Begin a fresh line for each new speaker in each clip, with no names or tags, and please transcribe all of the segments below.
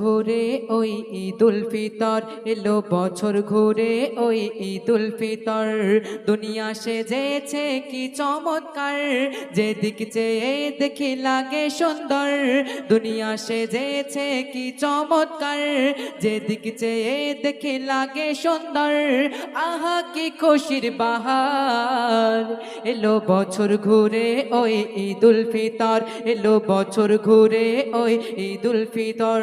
ঘুরে ওই ঈদুল ফিতর, এলো বছর ঘুরে ওই ঈদুল ফিতর। দুনিয়া সেজেছে কি চমৎকার, যেদিক চেয়ে দেখি লাগে সুন্দর। দুনিয়া সেজেছে কি চমৎকার, যেদিক চেয়ে দেখি লাগে সুন্দর। আহা, কি খুশির বাহার। এলো বছর ঘুরে ওই ঈদুল ফিতর, এলো বছর ঘুরে ওই ঈদুল ফিতর।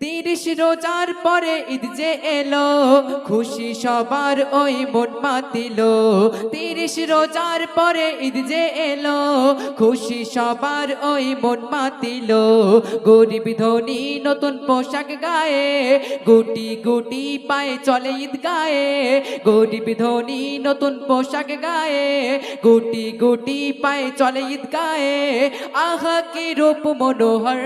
তিরিশ রোজার পরে ঈদ যে এলো, খুশি সবার ওই মন মাতিল তিরিশ রোজার পরে ঈদ যে এলো, খুশি সবার ওই মন মাতিল গরিব ধনী নতুন পোশাক গায়ে, গুটি গুটি পায়ে চলে ঈদ গায়ে। গরিব ধনী নতুন পোশাক গায়ে, গুটি গুটি পায়ে চলে ঈদ গায়ে। আহা, কি রূপ মনোহর!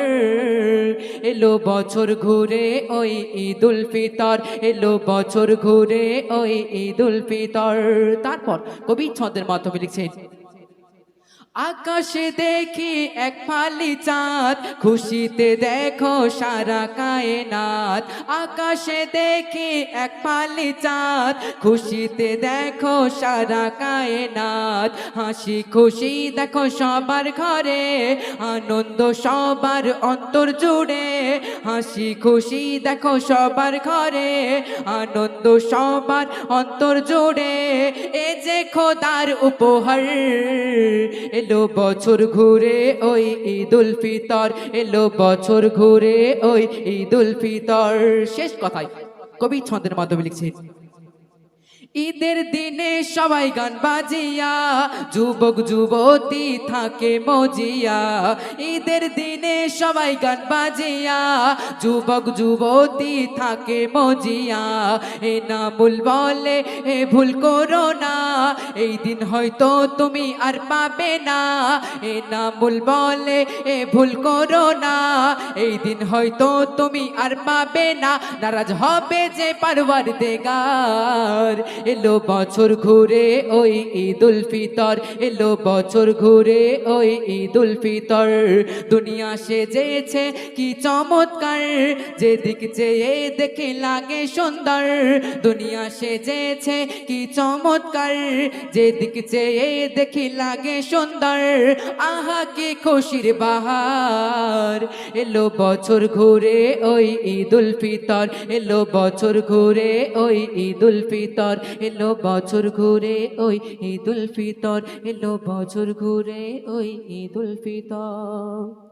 এলো বছর ঘুরে ওই ঈদুল ফিতর, এলো বছর ঘুরে ওই ঈদুল ফিতর। তারপর কবি ছন্দের মাধ্যমে লিখছেন আকাশে দেখি এক ফালি চাঁদ, খুশিতে দেখো সারা কায়নাত। আকাশে দেখি এক ফালি চাঁদ, খুশিতে দেখো সারা কায়নাত। হাসি খুশি দেখো সবার ঘরে, আনন্দ সবার অন্তর জুড়ে। হাসি খুশি দেখো সবার ঘরে, আনন্দ সবার অন্তর জুড়ে। এ যে খোদার উপহার এলো বছর ঘুরে ওই ঈদুল ফিতর, এলো বছর ঘুরে ওই ঈদুল ফিতর। শেষ কথায় কবি ছন্দের মাধ্যমে লিখছেন ঈদের দিনে সবাই গান বাজিয়া, যুবক যুবতী থাকে মজিয়া। ঈদের দিনে সবাই গান বাজিয়া, যুবক যুবতী থাকে মজিয়া। এ না ভুল বলে, এ ভুল করো না, এই দিন হয়তো তুমি আর পাবে না। এ না ভুল বলে, এ ভুল করো না, এই দিন হয়তো তুমি আর পাবে না। নারাজ হবে যে পারবার দেগার এলো বছর ঘুরে ওই ঈদুল ফিতর। এলো বছর ঘুরে ওই ঈদুল ফিতর। দুনিয়া সেজেছে কি চমৎকার। যেদিক চেয়ে দেখে লাগে সুন্দর। দুনিয়া সেজেছে কি চমৎকার। যেদিক চেয়ে দেখি লাগে সুন্দর। আহা, কি খুশির বাহার। এলো বছর ঘুরে ওই ঈদুল ফিতর। এলো বছর ঘুরে ওই ঈদুল ফিতর। এলো বছর ঘুরে ওই ঈদুল ফিতর এলো বছর ঘুরে ওই ঈদুল ফিতর।